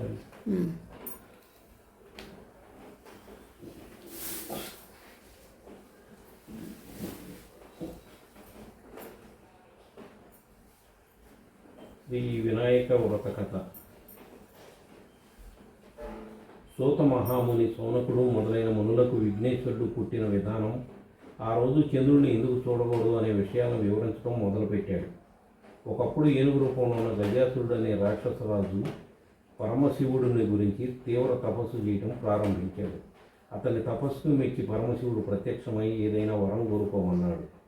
శ్రీ వినాయక వ్రత కథ. సూత మహాముని సోనకుడు మొదలైన మునులకు విఘ్నేశ్వరుడు పుట్టిన విధానం ఆ రోజు చంద్రుడిని ఎందుకు చూడకూడదు అనే విషయాలను వివరించడం మొదలుపెట్టాడు. ఒకప్పుడు ఏనుగు రూపంలో ఉన్న గజాసురుడు అనే రాక్షసరాజు పరమశివుడిని గురించి తీవ్ర తపస్సు చేయడం ప్రారంభించాడు. అతని తపస్సును మెచ్చి పరమశివుడు ప్రత్యక్షమై ఏదైనా వరం కోరుకోమన్నాడు.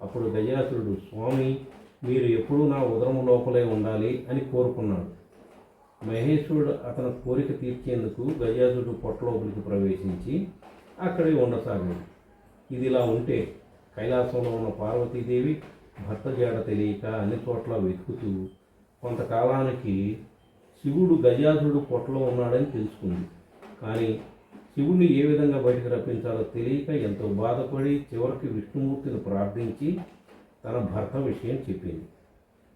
అప్పుడు గజాసురుడు స్వామి మీరు ఎప్పుడూ నా ఉదరం లోపలే ఉండాలి అని కోరుకున్నాడు. మహేశ్వరుడు అతని కోరిక తీర్చేందుకు గజాసురుడు పొట్టలోపలికి ప్రవేశించి అక్కడే ఉండసాగాడు. ఇది ఇలా ఉంటే కైలాసంలో ఉన్న పార్వతీదేవి భర్త జాడ తెలియక అన్ని చోట్ల వెతుకుతూ కొంతకాలానికి శివుడు గజాసురుడు పొట్టలో ఉన్నాడని తెలుసుకుంది. కానీ శివుడిని ఏ విధంగా బయటకు రప్పించాలో తెలియక ఎంతో బాధపడి చివరికి విష్ణుమూర్తిని ప్రార్థించి తన భర్త విషయం చెప్పింది.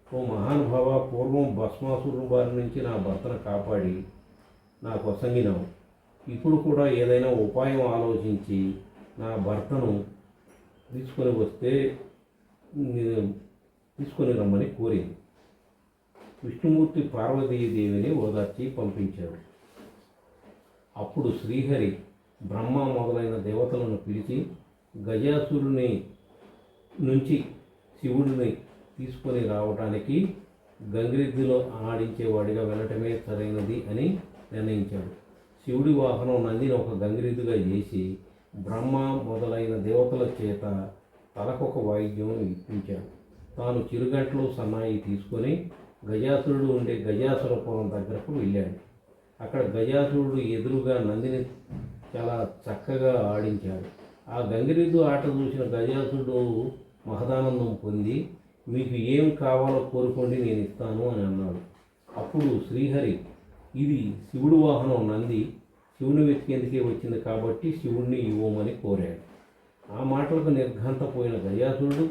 ఓ మహానుభావ పూర్వం భస్మాసురుని బారి నుంచి నా భర్తను కాపాడి నాకు అసంగినావు ఇప్పుడు కూడా ఏదైనా ఉపాయం ఆలోచించి నా భర్తను తీసుకొని వస్తే తీసుకొని రమ్మని కోరింది. విష్ణుమూర్తి పార్వతీదేవిని ఓదార్చి పంపించారు అప్పుడు శ్రీహరి బ్రహ్మ మొదలైన దేవతలను పిలిచి గజాసురుని నుంచి శివుడిని తీసుకొని రావడానికి గంగిరెద్దులో ఆడించేవాడిగా వెళ్ళటమే సరైనది అని నిర్ణయించాడు. శివుడి వాహనం నందిని ఒక గంగిరెద్దుగా చేసి బ్రహ్మ మొదలైన దేవతల చేత తలకొక వాయిద్యం ఇప్పించాడు. తాను చిరుగంటలు సన్నాయి తీసుకొని గజాసురుడు ఉండే గజాసురపురం దగ్గరకు వెళ్ళాడు. అక్కడ గజాసురుడు ఎదురుగా నందిని చాలా చక్కగా ఆడించాడు. ఆ గంగిరెద్దు ఆట చూసిన గజాసురుడు మహదానందం పొంది మీకు ఏం కావాలో కోరుకోండి నేను ఇస్తాను అని అన్నాడు. అప్పుడు శ్రీహరి ఇది శివుడు వాహనం నంది శివుని వెతికేందుకే వచ్చింది కాబట్టి శివుణ్ణి ఇవ్వమని కోరాడు. ఆ మాటలకు నిర్ఘాంతపోయిన గజాసురుడు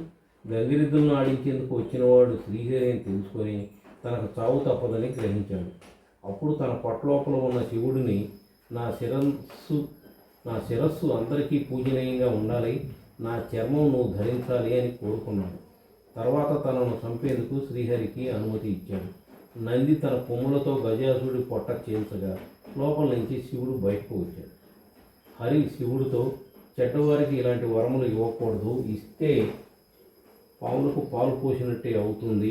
గంగిరెద్దులను ఆడించేందుకు వచ్చినవాడు శ్రీహరి అని తెలుసుకొని తనకు చావు తప్పదని గ్రహించాడు. అప్పుడు తన పొట్టలోపల ఉన్న శివుడిని నా శిరస్సు నా శిరస్సు అందరికీ పూజనీయంగా ఉండాలి నా చర్మం నువ్వు ధరించాలి అని కోరుకున్నాడు. తర్వాత తనను చంపేందుకు శ్రీహరికి అనుమతి ఇచ్చాడు. నంది తన కొమ్ములతో గజాసుడి పొట్ట చేయించగా లోపల నుంచి శివుడు బయటకు వచ్చాడు. హరి శివుడితో చెడ్డవారికి ఇలాంటి వరములు ఇవ్వకూడదు ఇస్తే పాములకు పాలు పోసినట్టే అవుతుంది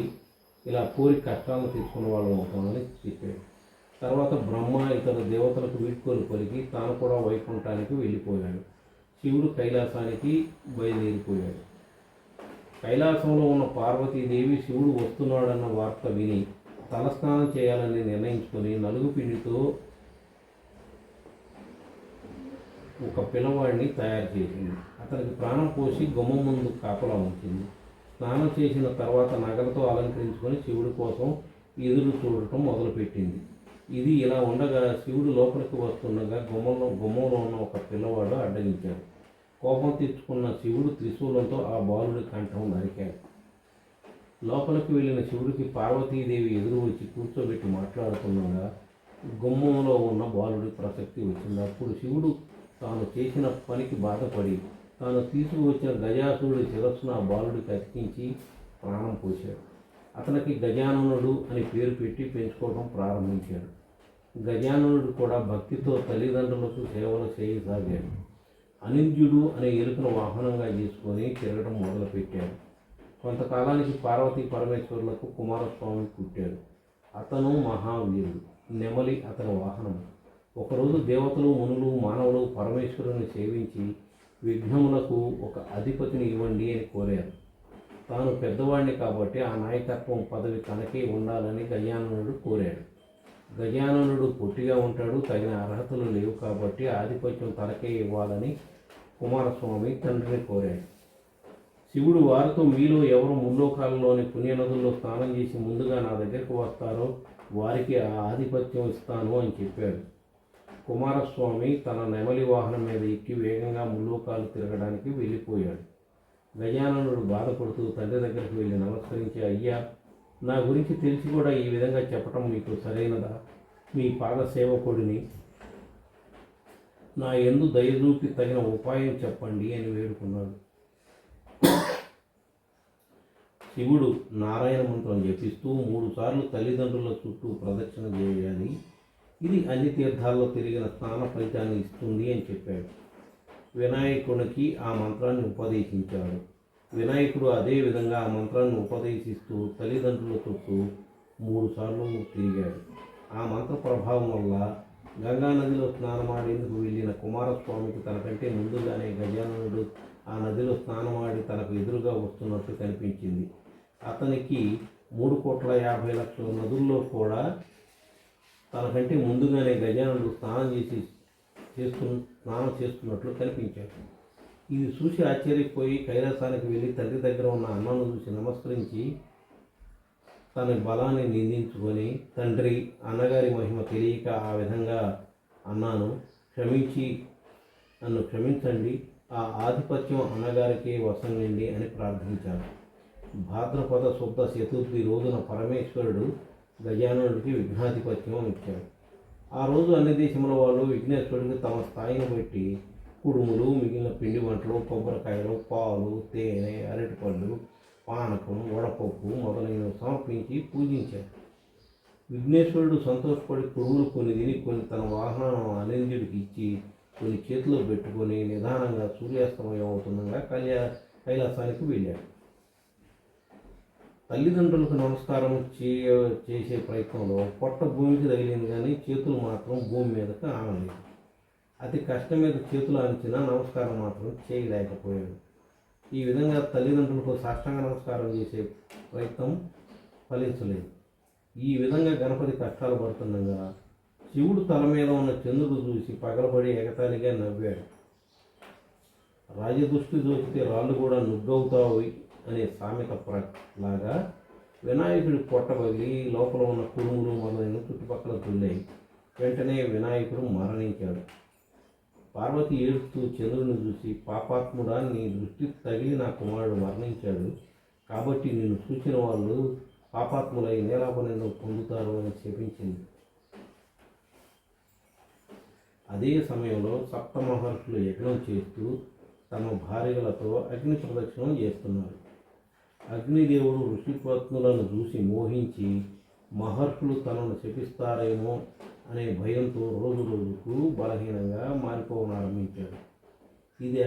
ఇలా కోరి కష్టాలను తీసుకున్న వాళ్ళం అవుతామని చెప్పాడు. తర్వాత బ్రహ్మ ఇతర దేవతలకు వీడ్కోలు పలికి తాను కూడా వైకుంఠానికి వెళ్ళిపోయాడు. శివుడు కైలాసానికి బయలుదేరిపోయాడు. కైలాసంలో ఉన్న పార్వతీదేవి శివుడు వస్తున్నాడన్న వార్త విని తలస్నానం చేయాలని నిర్ణయించుకొని నలుగు పిండితో ఒక పిల్లవాడిని తయారు చేసింది. అతనికి ప్రాణం పోసి గుమ్మం ముందు కాపలా ఉంచింది. స్నానం చేసిన తర్వాత నగలతో అలంకరించుకొని శివుడి కోసం ఎదురు చూడటం మొదలుపెట్టింది. ఇది ఇలా ఉండగా శివుడు లోపలికి వస్తుండగా గుమ్మంలో గుమ్మంలో ఉన్న ఒక పిల్లవాడు అడ్డగించాడు. కోపం తెచ్చుకున్న శివుడు త్రిశూలంతో ఆ బాలుడి కంఠం నరికాడు. లోపలికి వెళ్ళిన శివుడికి పార్వతీదేవి ఎదురు వచ్చి కూర్చోబెట్టి మాట్లాడుతుండగా గుమ్మంలో ఉన్న బాలుడి ప్రసక్తి వచ్చింది. అప్పుడు శివుడు తాను చేసిన పనికి బాధపడి తాను తీసుకువచ్చిన గజాసురుడి శిరస్సును ఆ బాలుడికి అతికించి ప్రాణం పోశాడు. అతనికి గజాననుడు అని పేరు పెట్టి పెంచుకోవడం ప్రారంభించాడు. గజాననుడు కూడా భక్తితో తల్లిదండ్రులకు సేవలు చేయసాగాడు. అనింద్యుడు అనే ఎరుకను వాహనంగా చేసుకొని తిరగడం మొదలుపెట్టాడు. కొంతకాలానికి పార్వతీ పరమేశ్వరులకు కుమారస్వామి పుట్టాడు. అతను మహావీరుడు నెమలి అతని వాహనం ఒకరోజు దేవతలు మునులు మానవులు పరమేశ్వరుని సేవించి విఘ్నములకు ఒక అధిపతిని ఇవ్వండి అని కోరారు. తాను పెద్దవాడిని కాబట్టి ఆ నాయకత్వం పదవి తనకే ఉండాలని గజాననుడు కోరాడు. గజాననుడు పొట్టిగా ఉంటాడు తగిన అర్హతలు లేవు కాబట్టి ఆధిపత్యం తనకే ఇవ్వాలని కుమారస్వామి తండ్రిని కోరాడు. శివుడు వారితో మీలో ఎవరు ముల్లోకాలలోని పుణ్యనదుల్లో స్నానం చేసి ముందుగా నా దగ్గరకు వస్తారో వారికి ఆ ఆధిపత్యం ఇస్తాను అని చెప్పాడు. కుమారస్వామి తన నెమలి వాహనం మీద ఎక్కి వేగంగా ముల్లోకాలు తిరగడానికి వెళ్ళిపోయాడు. గజాననుడు బాధపడుతూ తండ్రి దగ్గరికి వెళ్ళి నమస్కరించి అయ్యా నా గురించి తెలిసి కూడా ఈ విధంగా చెప్పటం మీకు సరైనదా? మీ పాదసేవకుడిని నా ఎందు దయచూపి తగిన ఉపాయం చెప్పండి అని వేడుకున్నాడు. శివుడు నారాయణ మంత్రం జపిస్తూ మూడుసార్లు తల్లిదండ్రుల చుట్టూ ప్రదక్షిణ చేయాలి ఇది అన్ని తీర్థాల్లో తిరిగిన స్నాన ఫలితాన్ని ఇస్తుంది అని చెప్పాడు. వినాయకునికి ఆ మంత్రాన్ని ఉపదేశించాడు. వినాయకుడు అదే విధంగా ఆ మంత్రాన్ని ఉపదేశిస్తూ తల్లిదండ్రుల చుట్టూ మూడుసార్లు తిరిగాడు. ఆ మంత్ర ప్రభావం వల్ల గంగా నదిలో స్నానమాడేందుకు వెళ్ళిన కుమారస్వామికి తనకంటే ముందుగానే గజాననుడు ఆ నదిలో స్నానమాడి తనకు ఎదురుగా వస్తున్నట్టు కనిపించింది. అతనికి మూడు కోట్ల యాభై లక్షల నదుల్లో కూడా తనకంటే ముందుగానే గజానుడు స్నానం చేసి చేస్తు స్నానం చేస్తున్నట్లు కనిపించాడు. ఇది చూసి ఆశ్చర్యపోయి కైలాసానికి వెళ్ళి తండ్రి దగ్గర ఉన్న అన్నను చూసి నమస్కరించి తన బలాన్ని నిందించుకొని తండ్రి అన్నగారి మహిమ తెలియక ఆ విధంగా అన్నాను. క్షమించి నన్ను క్షమించండి. ఆ ఆధిపత్యం అన్నగారికి వసండి అని ప్రార్థించాను భాద్రపద శుద్ధ చతుర్థి రోజున పరమేశ్వరుడు గజానుడికి విఘ్నాధిపత్యం ఇచ్చాడు. ఆ రోజు అన్ని దేశముల వాళ్ళు విఘ్నేశ్వరుడికి తమ స్థాయిని బట్టి కుడుములు మిగిలిన పిండి వంటలు కొబ్బరికాయలు పాలు తేనె అరటిపళ్ళు పానకం వడపప్పు మొదలైనవి సమర్పించి పూజించారు. విఘ్నేశ్వరుడు సంతోషపడి కుడుములు కొన్ని తిని కొన్ని తన వాహనం అనింద్యుడికి ఇచ్చి కొన్ని చేతిలో పెట్టుకొని నిదానంగా సూర్యాస్తమయం అవుతుండగా కళ్యా కైలాసానికి వెళ్ళాడు. తల్లిదండ్రులకు నమస్కారం చేయ చేసే ప్రయత్నంలో పొట్ట భూమికి తగిలింది కానీ చేతులు మాత్రం భూమి మీదకి ఆనలేదు. అతి కష్టం మీద చేతులు అంచినా నమస్కారం మాత్రం చేయలేకపోయాడు. ఈ విధంగా తల్లిదండ్రులకు సాష్టాంగ నమస్కారం చేసే ప్రయత్నం ఫలించలేదు. ఈ విధంగా గణపతి కష్టాలు పడుతుండగా శివుడు తల మీద ఉన్న చంద్రుడు చూసి పగలబడి ఎగతాళిగా నవ్వాడు. రాజదృష్టి చూస్తే రాళ్ళు కూడా నుగ్గవుతావు అనే సామెత ప్ర లాగా వినాయకుడి పొట్ట పగిలి లోపల ఉన్న కురుములు మొదలైన చుట్టుపక్కల తుల్లాయి వెంటనే వినాయకుడు మరణించాడు. పార్వతి ఏడుస్తూ చంద్రుని చూసి పాపాత్ముడా నీ దృష్టి తగిలి నా కుమారుడు మరణించాడు. కాబట్టి నేను చూసిన వాళ్ళు పాపాత్ములై నేలాపనిందం పొందుతారు అని చెప్పించింది అదే సమయంలో సప్త మహర్షులు యజ్ఞం చేస్తూ తమ భార్యలతో అగ్ని ప్రదక్షిణం చేస్తున్నారు. అగ్నిదేవుడు ఋషిపత్నులను చూసి మోహించి మహర్షులు తనను శపిస్తారేమో అనే భయంతో రోజు రోజుకు బలహీనంగా మారిపోవనారంభించాడు ఇది